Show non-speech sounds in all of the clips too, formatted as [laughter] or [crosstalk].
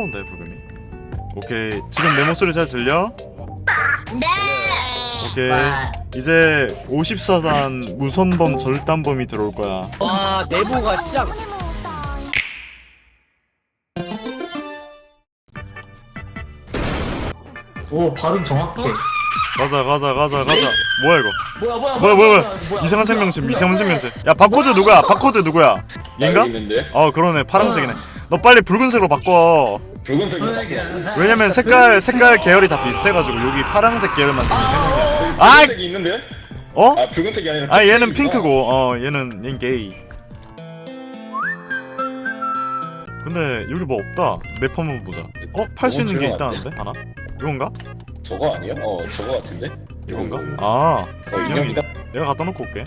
새로운데 부금이? 오케이. 지금 내 목소리 잘 들려? 네. 오케이. 이제 54단 무선범 절단범이 들어올 거야. 와 내부가 시작. 오 발음 정확해. 가자 가자 가자 가자. 뭐야 이거? 뭐야 뭐야 뭐야 뭐야 뭐야 이상한 생명체 이상한 생명체. 야 바코드 누구야? 바코드 누구야? 얘인가? 있는데? 어 그러네. 파란색이네 너 빨리 붉은색으로 바꿔 붉은색이 왜냐면 색깔 색깔 계열이 다 비슷해가지고 여기 파란색 계열만 쓰면 생각이야 아이! 붉은색이 있는데? 어? 아 붉은색이 아니라 아 얘는 핑크색이구나. 핑크고 어 얘는 얘는 게이 근데 여기 뭐 없다 맵 한번 보자 어? 팔 수 있는 게 있다는데 하나? 이건가? 저거 아니야? 어 저거 같은데? 이건가? 이거, 이거. 아어 인형이다 내가 갖다 놓고 올게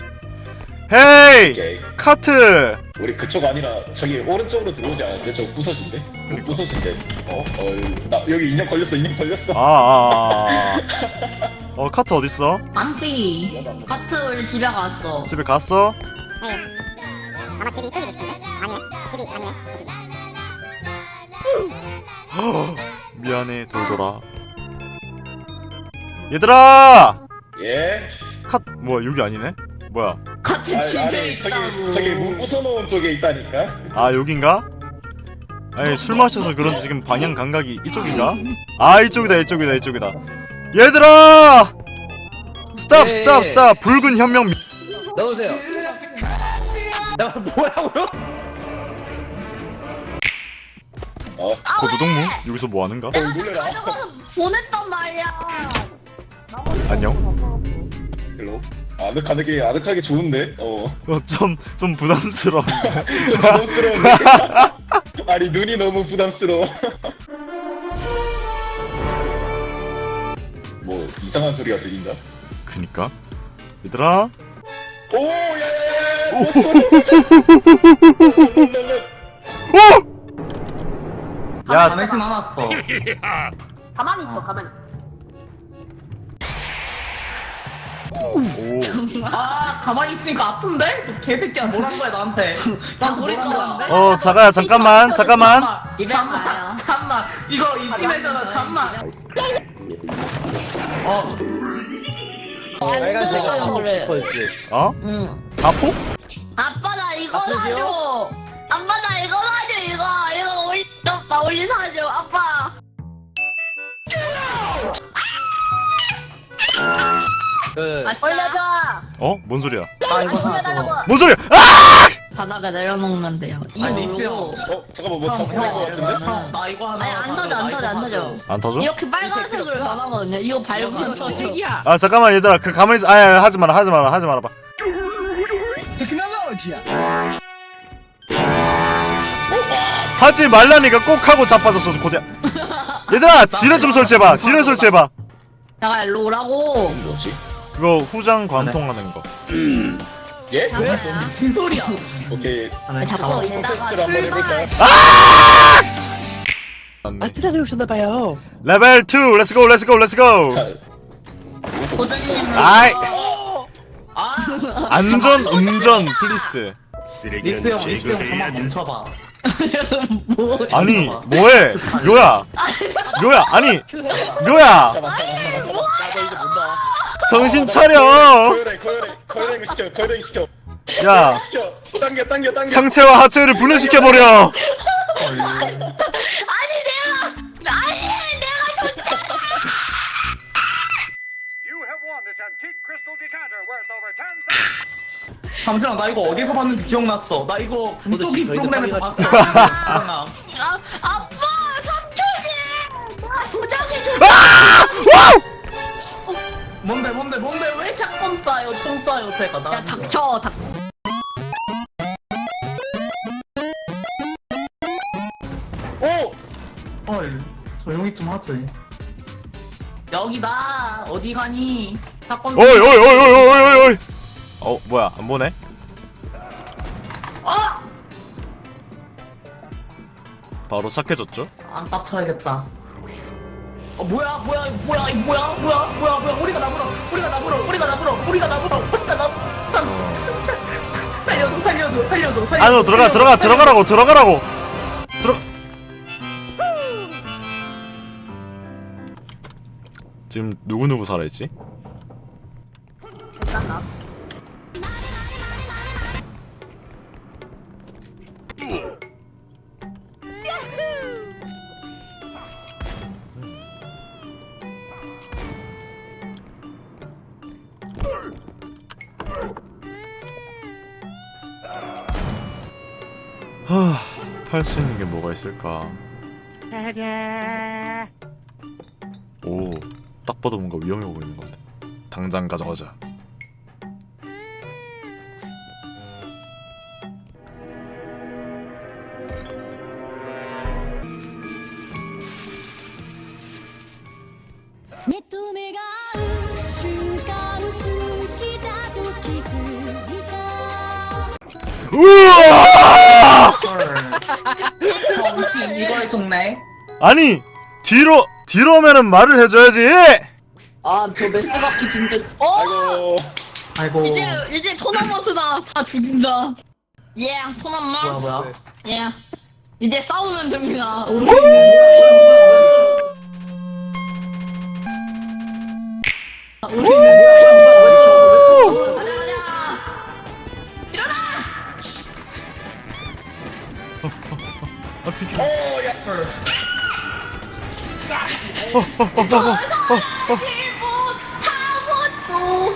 헤이! 오케이 카트! 우리 그쪽 아니라 저기 오른쪽으로 들어오지 않았어요? 저거 부서진데? 그거 부서진데 어? 어? 나 여기 인형 걸렸어 인형 걸렸어 아, 아, 아. 어 카트 어딨어? 안피. 카트 우리 집에 갔어. 집에 갔어? 아마 집이 이쪽이지 싶은데? 아니네 집이 아니네 어디지? 미안해 돌돌아 얘들아! 예? 카 뭐야 여기 아니네? 뭐야 아, 집에 아니 있다고. 저기 저기 문 부숴놓은 쪽에 있다니까 아 여긴가? 아니 술 마셔서 그런지 지금 방향 감각이 이쪽인가? 아 이쪽이다 이쪽이다 이쪽이다 얘들아! 스탑 네. 스탑 스탑 붉은 현명 미- 넣으세요 야 뭐라고요? 어? 고두동무? 여기서 뭐 하는가? 어 놀래라 가져가서 보냈단 말이야. 안녕 헬로 아늑하게 아늑하게 좋은데? 어 어, 좀, 좀 부담스러워 [laughs] 좀 부담스러운데? [laughs] 아니 눈이 너무 부담스러워 [laughs] 뭐 이상한 소리가 들린다? 그니까 얘들아 오 야야야야 야 가내진 않았어. 가만히 있어. 가만히. 아 가만히 있으니까 아픈데? 너 개새끼야 뭘한 거야 나한테? 난 우리 뭘한 거. 거야? 어 자가야 잠깐만 잠깐만 집에 잠만 가요. 잠만 이거 이 집에잖아 잠만. 어 빨간색 들어가요, 그래. 어? 응. 자폭? 아빠 나 이거 아? 사줘. 아빠 나 이거 사줘 이거 이거 올리 아빠 올리 사줘 아빠. 그 올려줘. 어? 뭔 소리야? 아 이거 하나 저거. 뭔 소리야? 아! 바닥에 내려놓으면 돼요. 아니, 이거로. 어 잠깐만 뭐 형, 잡혀갈 것 같은데? 형, 나 이거 하나. 아니 안 터져 안 터져 안 터져. 안 터져? 이렇게 빨간색으로 변하거든요. 이거 밟으면 터져. 아 잠깐만 얘들아 그 가만히 있어 아야 하지 마라 하지 마라 하지 말아봐 하지 말라니까 꼭 하고 자빠졌어 고대 얘들아 지뢰 좀 설치해봐 지뢰 설치해봐 내가 일로 오라고. 뭐지? 그거 후장 관통하는 거 예? 자가야. 미친 소리야. 오케이 자꾸 이따가 테스트를 한번 해볼까요? 출발. 맞네. 아트라를 오셨나봐요 레벨 2 렛츠고 렛츠고 렛츠고 고든님. 아이 아 안전 운전 플리스 리스 형 리스 형 가만 멈춰봐. 뭐? [laughs] 아니 뭐해? [laughs] 묘야. 묘야. 아니 나도 이제 못 나와 정신 차려 거열해 시켜 거열해 시켜. 야. 시켜. 당겨 당겨 당겨. 상체와 하체를 분해시켜 버려 [laughs] 잠시만 나 이거 어디서 봤는지 기억났어. 나 이거 무토기 저희도 프로그램에서 봤어. [laughs] 아 아빠 삼촌이. 나 도장이 좋. 뭔데 뭔데 뭔데 왜 샷건 쏴요 총 쏴요 제가 나. 야 닥쳐 닥. 오! 헐 조용히 좀 하지. 여기다 어디 가니? 샷건. 어이 어이 어이 어이 어이 어이 어 뭐야? 안 보네? 어! 바로 착해졌죠? 안 빡쳐야겠다. 어 뭐야 뭐야 뭐야 뭐야 뭐야 뭐야 뭐야. 우리가 나불어. 우리가 나불어. 우리가 나불어. 우리가 나불어. 우리가 나 나- 살려줘 살려줘 살려줘 살려줘. 안으로 들어가 들어가 들어가라고 들어가라고. 들어. 지금 누구누구 살아있지? 팔수 있는 게 뭐가 있을까? 오, 딱 봐도 뭔가 위험해 보이는 건데. 당장 가져가자. 우와! 정신 이걸 죽네 아니 뒤로 뒤로 오면은 말을 해줘야지. 아저 메스가키 진짜 어 아이고 아이고 이제 이제 토너먼트다. 다 죽인다. 예, 뭐야 토너먼트. 뭐야 예. 이제 싸우면 됩니다. 우리 일본 타고도.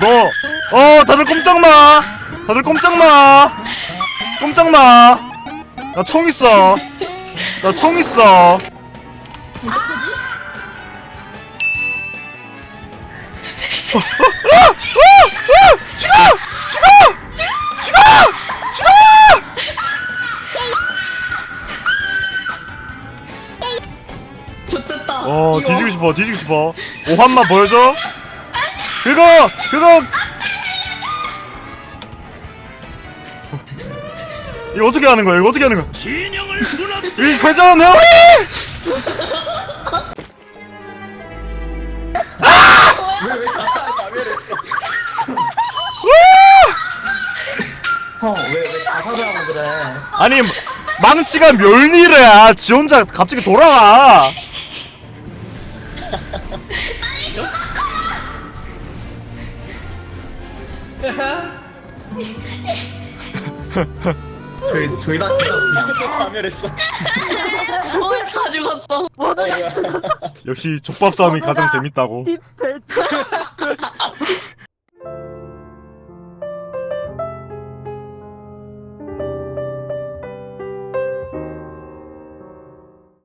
너, 어, 다들 꼼짝 마. 다들 꼼짝 마. 꼼짝 마. 나 총 있어. 나 총 있어. 죽어! 죽어! 죽어! 죽어! 어, 뒤지고 싶어, 뒤지고 싶어. 오한만 보여줘. 그거, 그거. 이거 어떻게 하는 거야? 이거 어떻게 하는 거야? [laughs] 이 회전 회오리! 형왜왜 자살을 하고 그래 아니 망치가 멸리래야. 지 혼자 갑자기 돌아와. [laughs] 저희 저희 다 뒤졌어요 자멸했어. 어다 죽었어. [laughs] 역시 족밥 싸움이 가장 재밌다고. [laughs]